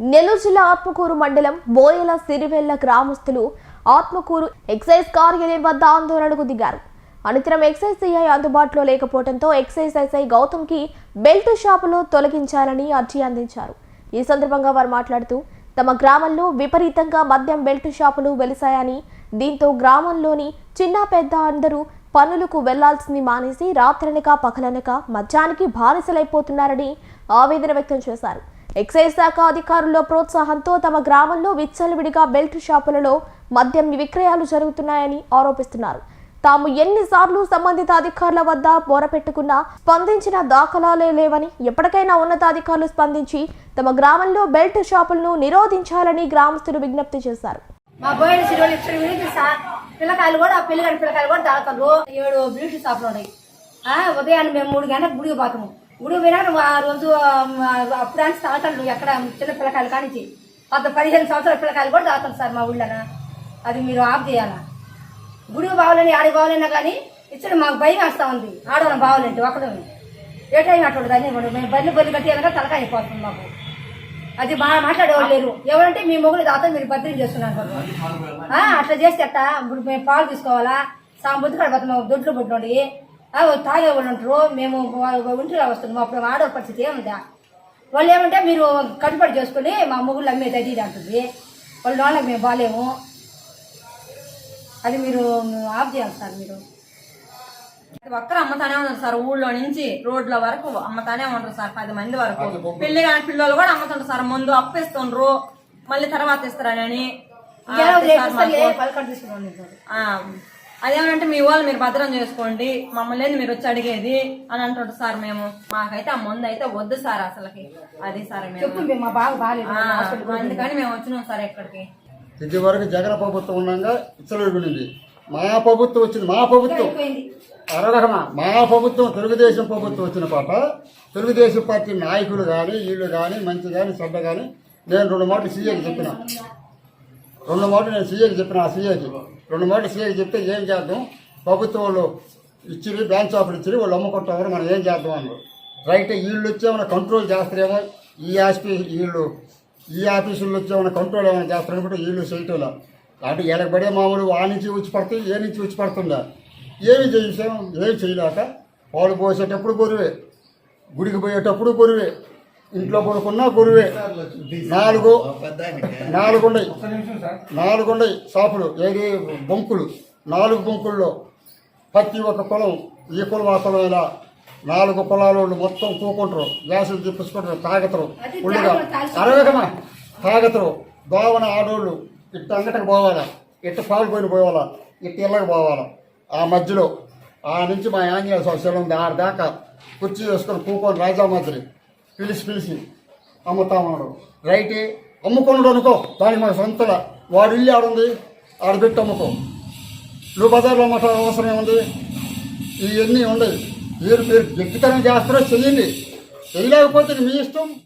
నెల్లూరు జిల్లా ఆత్మకూరు మండలం బోయల సిరివెల్ల గ్రామస్తులు ఆత్మకూరు ఎక్సైజ్ కార్యాలయం వద్ద ఆందోళనకు దిగారు. అనంతరం ఎక్సైజ్ సిఐ అందుబాటులో లేకపోవడంతో ఎక్సైజ్ ఎస్ఐ గౌతమ్కి బెల్ట్ షాపులో తొలగించాలని అర్జీ అందించారు. ఈ సందర్భంగా వారు మాట్లాడుతూ తమ గ్రామంలో విపరీతంగా మద్యం బెల్ట్ షాపులు వెలిశాయని దీంతో గ్రామంలోని చిన్న పెద్ద అందరూ పనులకు వెళ్ళాల్సింది మానేసి రాత్రనక పగలనక మద్యానికి బానిసలైపోతున్నారని ఆవేదన వ్యక్తం చేశారు. ఎక్సైజ్ శాఖ అధికారుల ప్రోత్సాహంతో తమ గ్రామంలో విచ్చలవిడిగా బెల్ట్ షాపులలో మద్యం విక్రయాలు జరుగుతున్నాయని ఆరోపిస్తున్నారు. తాము ఎన్నిసార్లు సంబంధిత అధికారుల వద్ద మొరపెట్టుకున్నా స్పందించిన దాఖలాలే లేవని ఎప్పటికైనా ఉన్నతాధికారులు స్పందించి తమ గ్రామంలో బెల్ట్ షాపులను నిరోధించాలని గ్రామస్తులు విజ్ఞప్తి చేశారు. మా బోయిన సిరోలు ఇక్కడ సార్ పిల్లకాయలు కూడా పిల్లగాడి పిల్లకాయలు కూడా తాగుతారు ఏడు బ్యూటీ షాపులు ఉన్నాయి. ఉదయాన్నే మేము మూడు గంటలకు గుడికి పోతాము. గుడికి పోయినాక ఆ రోజు అప్పుడు అని తాగుతాడు ఎక్కడ? చిన్న పిల్లకాయలు కానించి. పద్ద పదిహేను సంవత్సరాల పిల్లకాయలు కూడా తాగుతారు సార్ మా ఊళ్ళన? అది మీరు ఆఫ్ చేయాలా? గుడికి బావాలని ఆడికి బావాలన్నా కానీ ఇచ్చిన మాకు భయం వేస్తా ఉంది. ఆడవాళ్ళం బావాలంటే ఒకడు ఏ టైం అటువంటి దాన్ని ఇవ్వండి. మేము బల్లి బల్లి కట్టి అనగా తలకాయ అయిపోతుంది మాకు. అది బాగా మాట్లాడేవాళ్ళు లేరు. ఎవరంటే మీ మొగుడు దాతో మీరు భద్రం చేస్తున్నాను అట్లా చేస్తే అట్ట ఇప్పుడు మేము పాలు తీసుకోవాలా? సాంబుద్ధి కాడ దొడ్లు పుట్టినోడి తాగే ఉంటారు మేము ఒంటిలో వస్తున్నాం అప్పుడు ఆడవాళ్ళ పరిస్థితి ఏముందా? వాళ్ళు ఏమంటే మీరు కట్టుబడి చేసుకుని మా మొగుళ్ళు అమ్మేది అది ఇది అంటుంది. వాళ్ళ వాళ్ళకి మేము బాగాలేము అది మీరు ఆఫ్ చేయాలి సార్ మీరు. ఒక్కరు అమ్మతానే ఉన్నారు సార్ ఊళ్ళో నుంచి రోడ్ల వరకు అమ్మతానే ఉంటారు సార్ పది మంది వరకు. పెళ్ళి కాని పిల్లలు కూడా అమ్ముతుంటారు సార్ ముందు అప్పిస్తుండ్రు మళ్ళీ తర్వాత ఇస్తారని. అదేమంటే మీ వాళ్ళు మీరు భద్రం చేసుకోండి మమ్మల్ని మీరు వచ్చి అడిగేది అని అంటుంటారు సార్ మేము. మాకైతే ఆ మందు అయితే వద్దు సార్ అసలుకి. అది సార్ మేము. మా బాగా బాగాలేదు. ఆ, అందుకని మేము వచ్చినాం సార్ ఇక్కడికి ఇది వరకు జగన్ ప్రభుత్వం ఉండగా ఇచ్చలవిడింది మా ప్రభుత్వం వచ్చింది. మా ప్రభుత్వం మా ప్రభుత్వం తెలుగుదేశం ప్రభుత్వం వచ్చిన పాట తెలుగుదేశం పార్టీ నాయకులు కానీ వీళ్ళు కానీ మంచి కానీ చెడ్డ కానీ నేను రెండు మాటలు సీఏకి చెప్పిన. రెండు మాటలు నేను సీఏకి చెప్పిన ఆ సీఏకి. రెండు మాటలు సీఏకి చెప్తే ఏం చేద్దాం? ప్రభుత్వం వాళ్ళు ఇచ్చిరి బ్యాంక్ షాపులు ఇచ్చిరి వాళ్ళు అమ్ముకుంటారు మనం ఏం చేద్దాం అన్నారు. రైట్ వీళ్ళు వచ్చి ఏమైనా కంట్రోల్ చేస్తారేమో? ఈ ఆఫీస్ వీళ్ళు ఈ ఆఫీసుల్లో వచ్చి ఏమైనా కంట్రోల్ ఏమైనా చేస్తారు కూడా వీళ్ళు చేయటంలో అంటే వీళ్ళకి పడే మామూలు ఆ నుంచి వచ్చి పడుతుంది ఏ నుంచి వచ్చి పడుతుందా? ఏమి చేసాం ఏమి చేయలేక పాలు పోసేటప్పుడు గొరువే గుడికి పోయేటప్పుడు బరువే. ఇంట్లో పడుకున్నా గొరువే నాలుగు నాలుగు ఉన్నాయి. నాలుగు ఉన్నాయి షాపులు. ఏది? బొంకులు. నాలుగు బొంకుల్లో ప్రతి ఒక్క కులం ఈ కులం ఆ కులం ఇలా నాలుగు కులాల వాళ్ళు మొత్తం కూకుంటారు గ్యాసులు తిప్పించుకుంటారు తాగుతారు. ఉళ్ళుగా అరవకమా? తాగుతారు. దోవన ఆడోళ్ళు ఇట్ట అంగటకు పోవాలా? ఇట్ట పాలు పోయిన పోవాలా? ఇట్ట ఇళ్ళకి పోవాలా? ఆ మధ్యలో ఆ నుంచి మా ఆంజనేయ స్వామి ఉంది ఆడ దాకా కుర్చీ వేసుకొని కూకొని రాజా పిలిచి పిలిచి పిలిచి అమ్ముతామన్నాడు రైటే అమ్ముకున్నాడు అనుకో దానికి మన సొంతల. వాడు ఇల్లు ఆడుంది ఆడ పెట్టి అమ్ముకో. నువ్వు బజార్లో అమ్మటం అవసరం ఏముంది? ఇవన్నీ ఉండదు మీరు మీరు వ్యక్తికరణ చేస్తారో చెయ్యండి చేయలేకపోతే మీ ఇష్టం.